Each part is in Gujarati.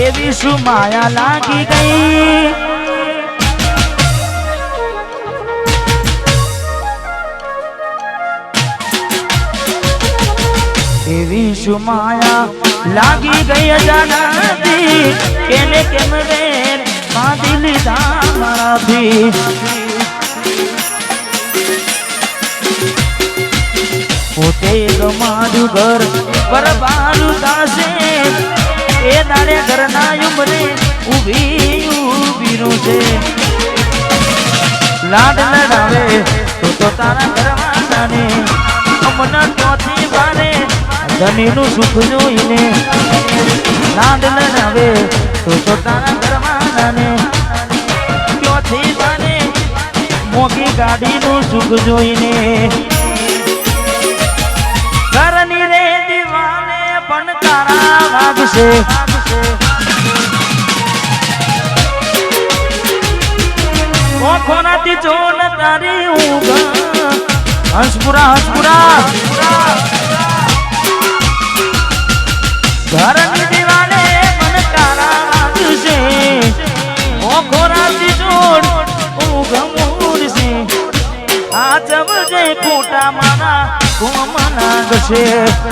એવી શું માયા લાગી ગઈ? એવી શું માયા લાગી ગઈ અજાનાથી? કેને કેમ રે બાંધી લીધા મારાથી? પોતે ગમાડ્યું ઘર બરબારું દાસે એ દાડે ઘરના ઉમરે ઊભી ઊભીનું છે. લાડ લડાવે તો તો તારા ઘરવાળાને અમના ચોથી બારે ધનીનું સુખ જોઈને. લાડ લડાવે તો તો તારા ઘરવાળાને ચોથી બારે મોગી ગાડીનું સુખ જોઈને. તારા વાગશે. ઓખોનાથી જોન તારી ઊંઘ. હંસપુરા હંસપુરા. ઘરની દીવાને પણ તારા વાગશે. ઓખોનાથી જોન ઊંઘ મૂડશે આ જવજે ખોટા મારા નાગશે. આ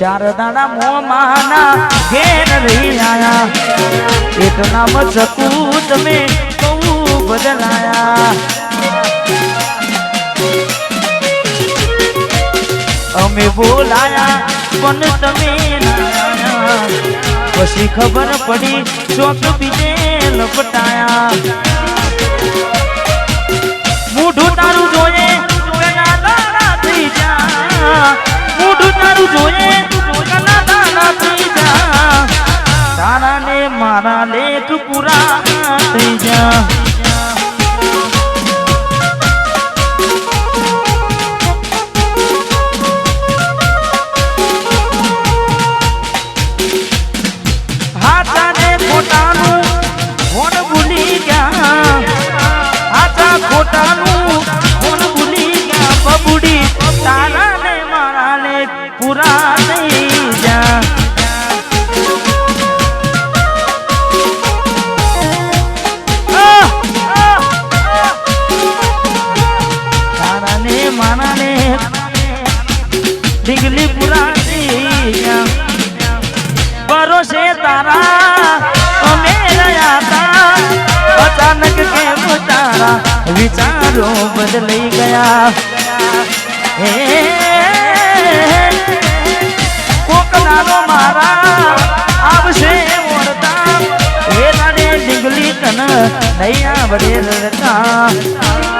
ચાર મો માના ઘેર રહી આયા. એક નામ સકું તમે બહુ બદલાયા. અમે બોલાયા, પણ તમે પછી ખબર પડી, ચોક બીજે લપટાયા. મોઢું તારું જોયે લેખ પૂરા થઈ જા હાથાને ખોટાનું વિચારો બદલાઈ ગયા હે કોક દાડો મારા આવશે મોરતા એ દાડે ડીંગલી કન નહીં વડે રડતા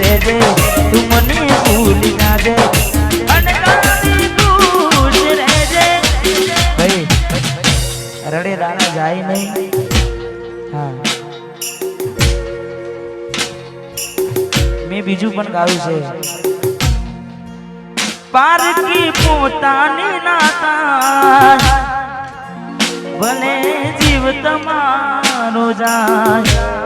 રહેજે તું મને ભૂલી ના ભાઈ, રડે દાણા જાય નહીં. હા. મેં બીજું પણ ગાયું છે. પારકી પોતાની નાતા ભલે જીવ તમારો જાય.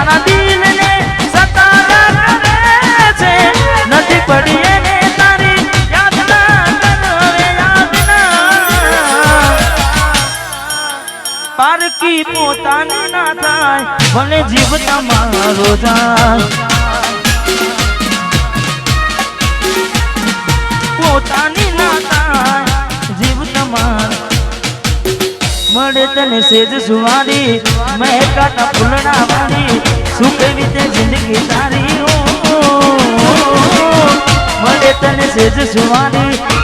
તારા દિલને સતારા કરે છે. નથી પડી તારી પારકી પોતાની ના થાય, ભલે જીવ તમારો જાય મળે તને સેજ સુવારી મહેકાતા ફૂલડા વાળી સુખે વિતે જિંદગી તારી મળે તને સેજ સુવારી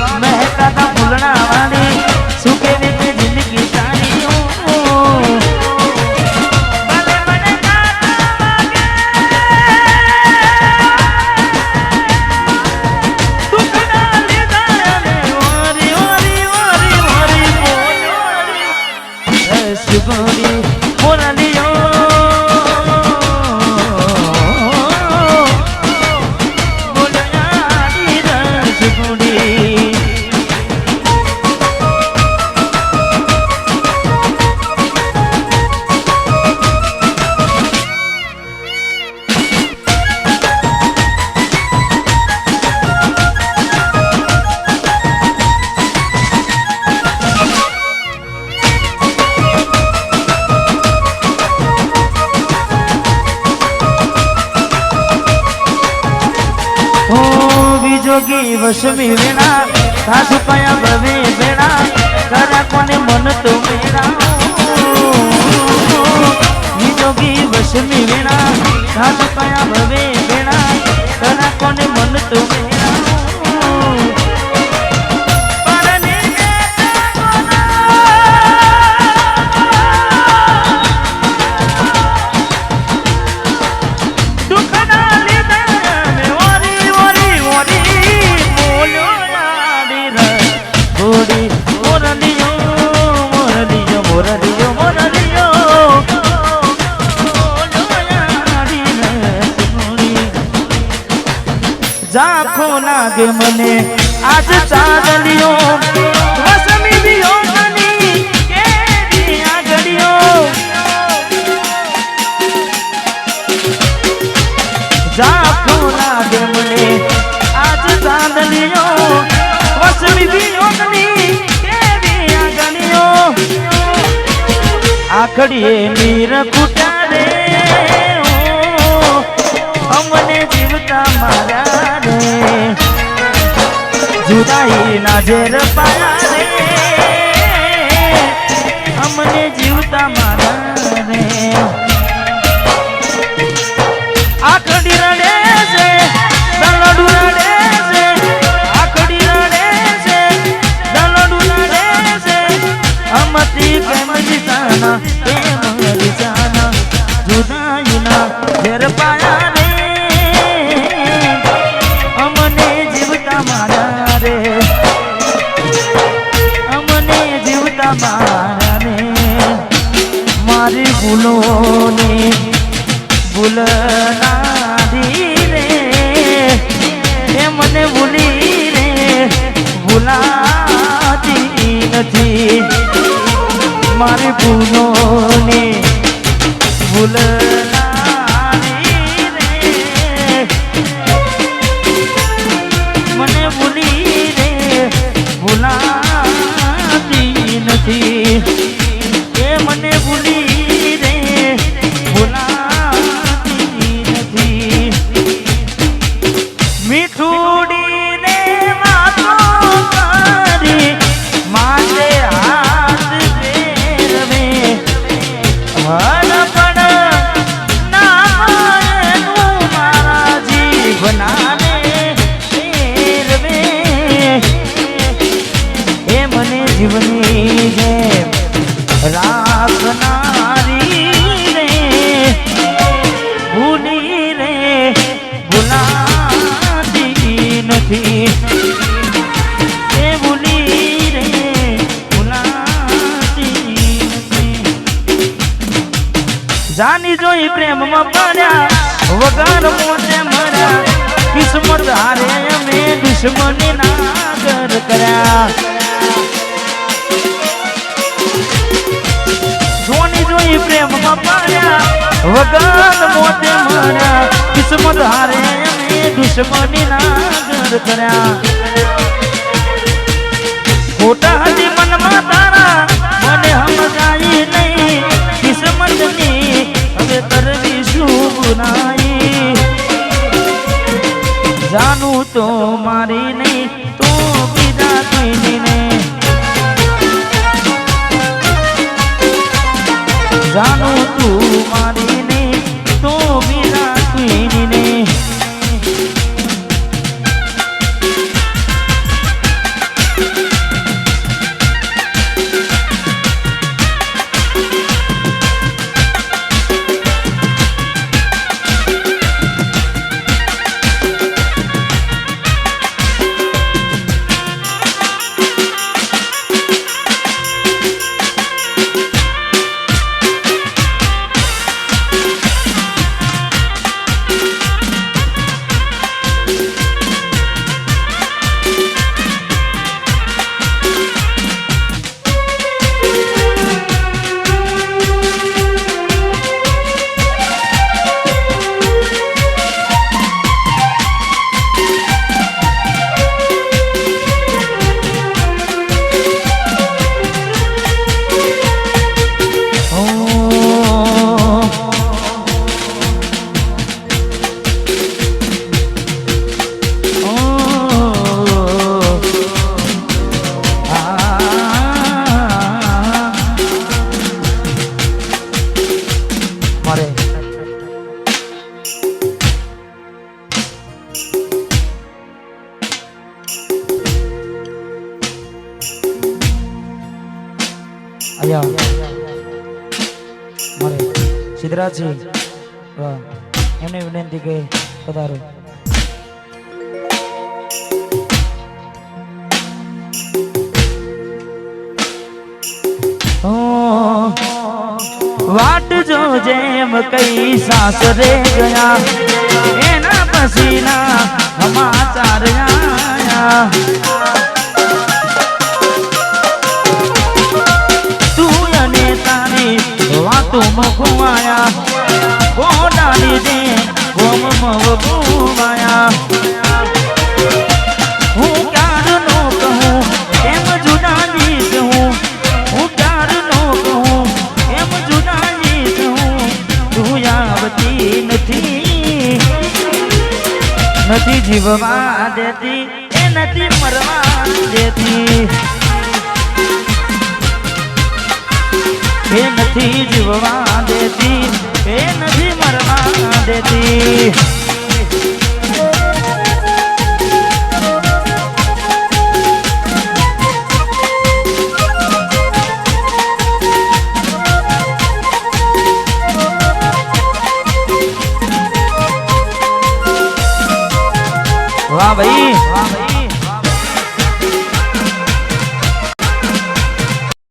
વિજોગી વસમી વેણા સાસુ કયા ભવે વેણા કરા કોને મન તો મેરા? યોગી વસમી વેણા સાસુ કયા ભવે વેણા કરા કોને મન તો મેરા? ઝાંખો લાગે મને. આજ ચાંદલિયો વસમી વિયોગની કેવી આગળીઓ. ઝાંખો લાગે મને. આજ ચાંદલિયો વસમી કેવી આગળીઓ. આખડીએ નીર કુટારે. જુદાઈ ના નથી. મારી ભૂલોની ભૂલ વગર મોતે માર્યા. કિસ્મત હારે અમે દુશ્મની નાગર કર્યા. ખોટા હજી મનમાં તારા. મને સમજાઈ નહીં. કિસ્મતની હવે કરવી શું બુરાઈ જાનું તો વાહ. એમને વિનંતી કે પધારો. વાટ જો જેમ કઈ સાસરે ગયા, એના પછીના સમાચાર આયા. વાતો મખવાયા ગોડા લીધે ગોમ મવગુવાયા હું ક્યારનો કહું, એમ જુદાની કહું હું. ક્યારનો કહું, એમ જુદાની હું. તું આવતી નથી નથી જીવવા દેતી, એ નથી મરવા દેતી. એ નથી જીવવા દેતી.